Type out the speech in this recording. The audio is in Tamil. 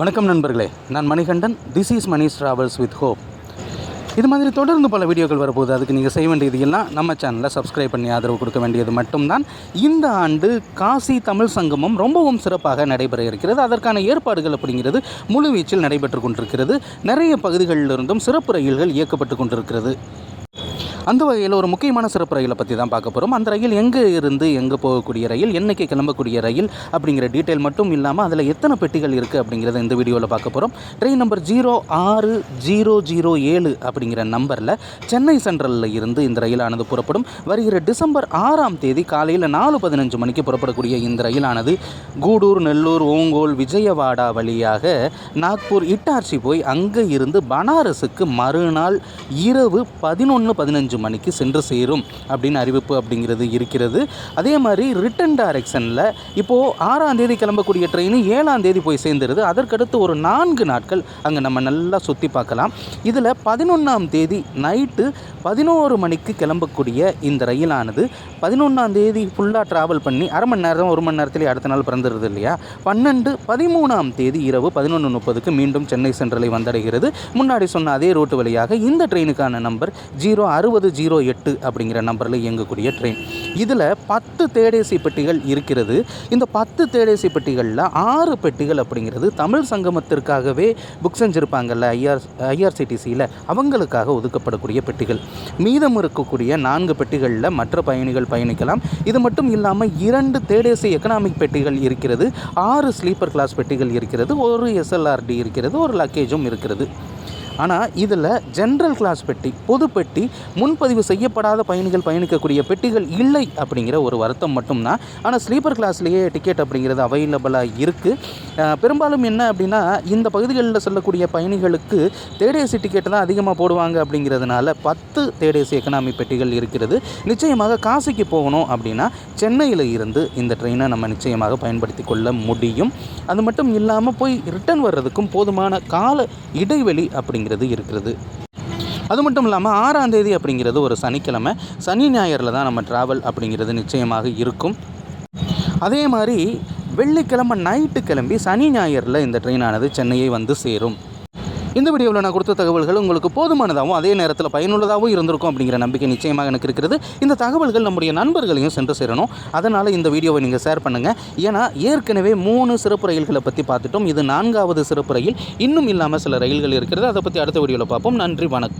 வணக்கம் நண்பர்களே. நான் Manikandan. This is Mani travels with hope இது மாதிரி தொடர்ந்து பல வீடியோக்கள் வரப்போகுது. அதுக்கு நீங்கள் செய்ய வேண்டியது எல்லாம் நம்ம சேனலை சப்ஸ்கிரைப் பண்ணி ஆதரவு கொடுக்க வேண்டியது மட்டும்தான். இந்த ஆண்டு காசி தமிழ் சங்கமம் ரொம்பவும் சிறப்பாக நடைபெற இருக்கிறது. அதற்கான ஏற்பாடுகள் அப்படிங்கிறது முழுவீச்சில் நடைபெற்று கொண்டிருக்கிறது. நிறைய பகுதிகளிலிருந்தும் சிறப்பு ரயில்கள் இயக்கப்பட்டு கொண்டிருக்கிறது. அந்த வகையில் ஒரு முக்கியமான சிறப்பு ரயிலை பற்றி தான் பார்க்க போகிறோம் அந்த ரயில் எங்கே இருந்து எங்கே போகக்கூடிய ரயில் என்னைக்கு கிளம்பக்கூடிய ரயில் அப்படிங்கிற டீட்டெயில் மட்டும் இல்லாமல் அதில் எத்தனை பெட்டிகள் இருக்குது அப்படிங்கிறத இந்த வீடியோவில் பார்க்க போகிறோம் ட்ரெயின் நம்பர் ஜீரோ ஆறு ஜீரோ ஜீரோ ஏழு அப்படிங்கிற நம்பரில் சென்னை சென்ட்ரலில் இருந்து இந்த ரயிலானது புறப்படும். வருகிற டிசம்பர் ஆறாம் தேதி காலையில் நாலு பதினஞ்சு மணிக்கு புறப்படக்கூடிய இந்த ரயிலானது கூடூர் நெல்லூர் ஓங்கோல் விஜயவாடா வழியாக நாக்பூர் இட்டார்சி போய் அங்கே இருந்து பனாரஸுக்கு மறுநாள் இரவு பதினொன்று பதினஞ்சு மணிக்கு சென்று சேரும் அப்படின்னு அறிவிப்பு அப்படிங்கிறது இருக்கிறது. அதே மாதிரி ரிட்டன் டைரக்ஷனில் இப்போது ஆறாம் தேதி கிளம்பக்கூடிய ட்ரெயின் ஏழாம் தேதி போய் சேர்ந்துருது. அதற்கடுத்து ஒரு நான்கு நாட்கள் அங்கே நம்ம நல்லா சுற்றி பார்க்கலாம். இதில் பதினொன்றாம் தேதி நைட்டு பதினோரு மணிக்கு கிளம்பக்கூடிய இந்த ரயிலானது பதினொன்றாம் தேதி ஃபுல்லாக ட்ராவல் பண்ணி அரை மணி நேரம் ஒரு மணி நேரத்துலேயே அடுத்த நாள் பிறந்துடுது இல்லையா? பன்னெண்டு பதிமூணாம் தேதி இரவு பதினொன்று முப்பதுக்கு மீண்டும் சென்னை சென்ட்ரலை வந்தடைகிறது. முன்னாடி சொன்ன அதே ரோட்டு வழியாக இந்த ட்ரெயினுக்கான நம்பர் ஜீரோ அறுபது ஜீரோ எட்டு அப்படிங்கிற நம்பரில் இயங்கக்கூடிய ட்ரெயின் இதில் பத்து தேடேசி பெட்டிகள் இருக்கிறது. இந்த பத்து தேடேசி பெட்டிகளில் ஆறு பெட்டிகள் அப்படிங்கிறது தமிழ் சங்கமத்திற்காகவே புக் செஞ்சுருப்பாங்கல்ல ஐஆர் ஐஆர்சிடிசியில் அவங்களுக்காக ஒதுக்கப்படக்கூடிய பெட்டிகள். மீதம் இருக்கக்கூடிய நான்கு பெட்டிகளில் மற்ற பயணிகள் பயணிக்கலாம். இது மட்டும் இல்லாமல் இரண்டு தேடேசி எக்கனாமிக் பெட்டிகள் இருக்கிறது. ஆறு ஸ்லீப்பர் கிளாஸ் பெட்டிகள் இருக்கிறது. ஒரு எஸ்எல்ஆர்டி இருக்கிறது. ஒரு லக்கேஜும் இருக்கிறது. ஆனால் இதில் ஜென்ரல் கிளாஸ் பெட்டி பொது பெட்டி முன்பதிவு செய்யப்படாத பயணிகள் பயணிக்கக்கூடிய பெட்டிகள் இல்லை அப்படிங்கிற ஒரு வருத்தம் மட்டும்தான். ஆனால் ஸ்லீப்பர் கிளாஸ்லேயே டிக்கெட் அப்படிங்கிறது அவைலபிளாக இருக்குது பெரும்பாலும் என்ன அப்படின்னா இந்த பகுதிகளில் செல்லக்கூடிய பயணிகளுக்கு தேடேசி டிக்கெட் தான் அதிகமாக போடுவாங்க அப்படிங்கிறதுனால பத்து தேடேசி எக்கனாமி பெட்டிகள் இருக்கிறது. நிச்சயமாக காசிக்கு போகணும் அப்படின்னா சென்னையில் இருந்து இந்த ட்ரெயினை நம்ம நிச்சயமாக பயன்படுத்தி கொள்ள முடியும். அது மட்டும் இல்லாமல் போய் ரிட்டர்ன் வர்றதுக்கும் போதுமான கால இடைவெளி அப்படிங்கிறது இருக்கிறது. அது மட்டும் இல்லாமல் ஆறாம் தேதி அப்படிங்கிறது ஒரு சனிக்கிழமை. சனி ஞாயிறில் தான் நம்ம ட்ராவல் அப்படிங்கிறது நிச்சயமாக இருக்கும். அதே மாதிரி வெள்ளிக்கிழமை நைட்டு கிளம்பி சனி ஞாயிறில் இந்த ட்ரெயினானது சென்னையை வந்து சேரும். இந்த வீடியோவில் நான் கொடுத்த தகவல்கள் உங்களுக்கு போதுமானதாகவும் அதே நேரத்தில் பயனுள்ளதாகவும் இருந்திருக்கும் அப்படிங்கிற நம்பிக்கை நிச்சயமாக எனக்கு இருக்கிறது இந்த தகவல்கள் நம்முடைய நண்பர்களையும் சென்று சேரணும். அதனால் இந்த வீடியோவை நீங்கள் ஷேர் பண்ணுங்கள் ஏன்னா ஏற்கனவே மூணு சிறப்பு ரயில்களை பற்றி பார்த்துட்டோம். இது நான்காவது சிறப்பு ரயில். இன்னும் இல்லாமல் சில ரயில்கள் இருக்கிறது. அதை பற்றி அடுத்த வீடியோவில் பார்ப்போம். நன்றி வணக்கம்.